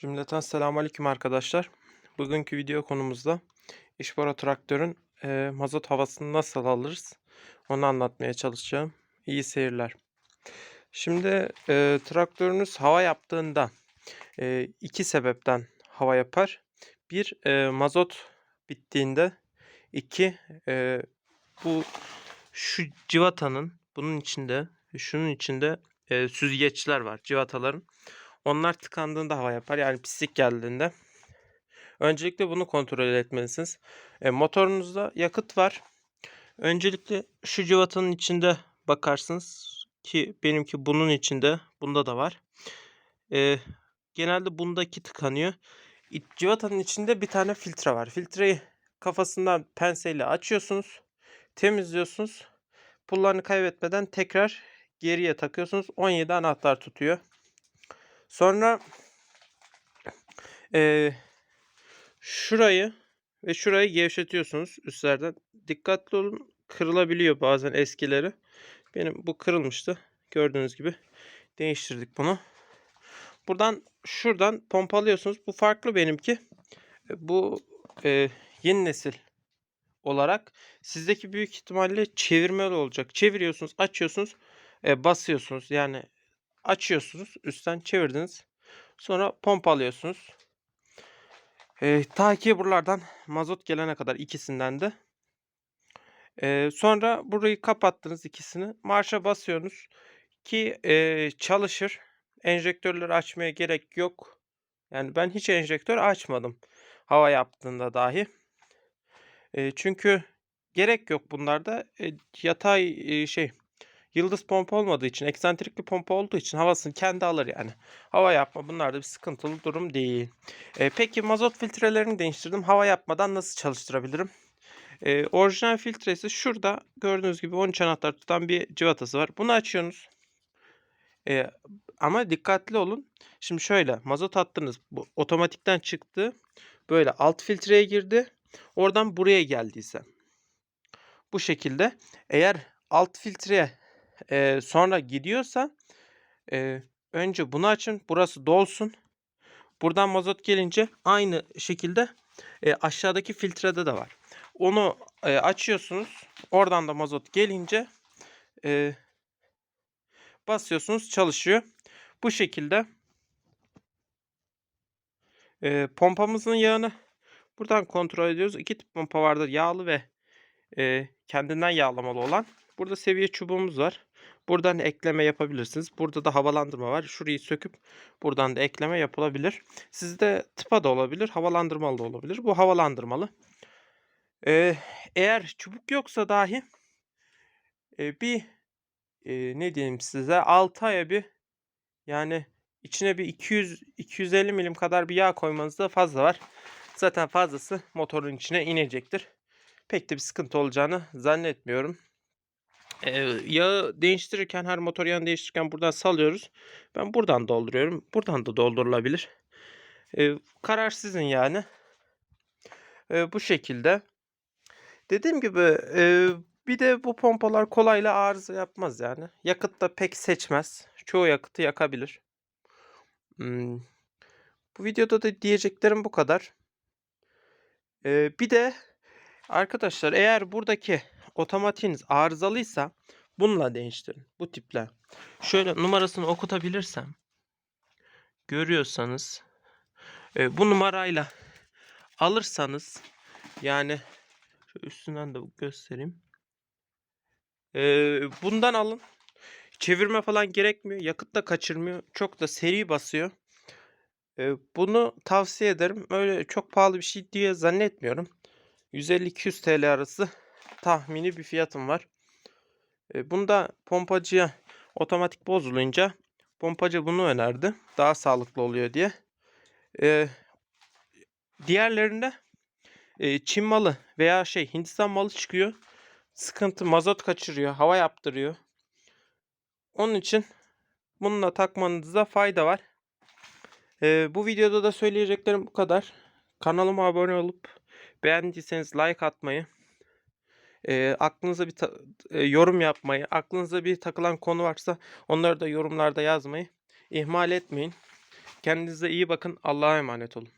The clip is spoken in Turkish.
Cümleten selamünaleyküm arkadaşlar. Bugünkü video konumuzda İşbora traktörün e, mazot havasını nasıl alırız onu anlatmaya çalışacağım. İyi seyirler. Şimdi e, traktörünüz hava yaptığında e, iki sebepten hava yapar. Bir e, mazot bittiğinde iki e, bu şu civatanın bunun içinde şunun içinde e, süzgeçler var civataların. Onlar tıkandığında hava yapar. Yani pislik geldiğinde. Öncelikle bunu kontrol etmelisiniz. E, motorunuzda yakıt var. Öncelikle şu cıvatanın içinde bakarsınız ki benimki bunun içinde. Bunda da var. E, genelde bundaki tıkanıyor. Cıvatanın içinde bir tane filtre var. Filtreyi kafasından penseyle açıyorsunuz. Temizliyorsunuz. Pullarını kaybetmeden tekrar geriye takıyorsunuz. 17 anahtar tutuyor. Sonra eee, şurayı ve şurayı gevşetiyorsunuz üstlerden. Dikkatli olun. Kırılabiliyor bazen eskileri. Benim bu kırılmıştı. Gördüğünüz gibi değiştirdik bunu. Buradan şuradan pompalıyorsunuz. Bu farklı benimki. E, Bu e, yeni nesil olarak sizdeki büyük ihtimalle çevirmeli olacak. Çeviriyorsunuz, açıyorsunuz, e, basıyorsunuz. Yani açıyorsunuz, üstten çevirdiniz. Sonra pompalıyorsunuz. E, ta ki buralardan mazot gelene kadar ikisinden de. E, sonra burayı kapattınız ikisini. Marşa basıyorsunuz ki e, çalışır. Enjektörleri açmaya gerek yok. Yani ben hiç enjektör açmadım. Hava yaptığında dahi. E, çünkü gerek yok bunlarda. E, yatay e, şey yıldız pompa olmadığı için, eksantrik bir pompa olduğu için havasını kendi alır yani. Hava yapma bunlarda bir sıkıntılı durum değil. E, peki mazot filtrelerini değiştirdim. Hava yapmadan nasıl çalıştırabilirim? E, orijinal filtresi şurada gördüğünüz gibi 13 anahtar tutan bir cıvatası var. Bunu açıyorsunuz. E, ama dikkatli olun. Şimdi şöyle mazot attınız. Bu otomatikten çıktı. Böyle alt filtreye girdi. Oradan buraya geldiyse. Bu şekilde. Eğer alt filtreye e, sonra gidiyorsa e, önce bunu açın. Burası dolsun. Buradan mazot gelince aynı şekilde e, aşağıdaki filtrede de var. Onu e, açıyorsunuz. Oradan da mazot gelince e, basıyorsunuz çalışıyor. Bu şekilde e, pompamızın yağını buradan kontrol ediyoruz. İki tip pompa vardır. Yağlı ve e, kendinden yağlamalı olan. Burada seviye çubuğumuz var. Buradan ekleme yapabilirsiniz. Burada da havalandırma var. Şurayı söküp buradan da ekleme yapılabilir. Sizde tıpa da olabilir, havalandırmalı da olabilir. Bu havalandırmalı. Ee, eğer çubuk yoksa dahi e, bir e, ne diyeyim size 6 aya bir yani içine bir 200 250 milim kadar bir yağ koymanızda fazla var. Zaten fazlası motorun içine inecektir. Pek de bir sıkıntı olacağını zannetmiyorum. Ee, yağı değiştirirken her motor yağını değiştirirken buradan salıyoruz. Ben buradan dolduruyorum. Buradan da doldurulabilir. Ee, karar sizin yani. Ee, bu şekilde. Dediğim gibi e, bir de bu pompalar kolayla arıza yapmaz yani. Yakıt da pek seçmez. Çoğu yakıtı yakabilir. Hmm. Bu videoda da diyeceklerim bu kadar. Ee, bir de arkadaşlar eğer buradaki otomatiğiniz arızalıysa bununla değiştirin. Bu tiple. Şöyle numarasını okutabilirsem görüyorsanız e, bu numarayla alırsanız yani üstünden de göstereyim. E, bundan alın. Çevirme falan gerekmiyor. Yakıt da kaçırmıyor. Çok da seri basıyor. E, bunu tavsiye ederim. Öyle çok pahalı bir şey diye zannetmiyorum. 150-200 TL arası tahmini bir fiyatım var. E, bunda pompacıya otomatik bozulunca pompacı bunu önerdi. Daha sağlıklı oluyor diye. E, diğerlerinde e, Çin malı veya şey Hindistan malı çıkıyor. Sıkıntı mazot kaçırıyor, hava yaptırıyor. Onun için bununla takmanızda fayda var. E, bu videoda da söyleyeceklerim bu kadar. Kanalıma abone olup beğendiyseniz like atmayı, e, aklınıza bir e, yorum yapmayı, aklınıza bir takılan konu varsa onları da yorumlarda yazmayı ihmal etmeyin. Kendinize iyi bakın. Allah'a emanet olun.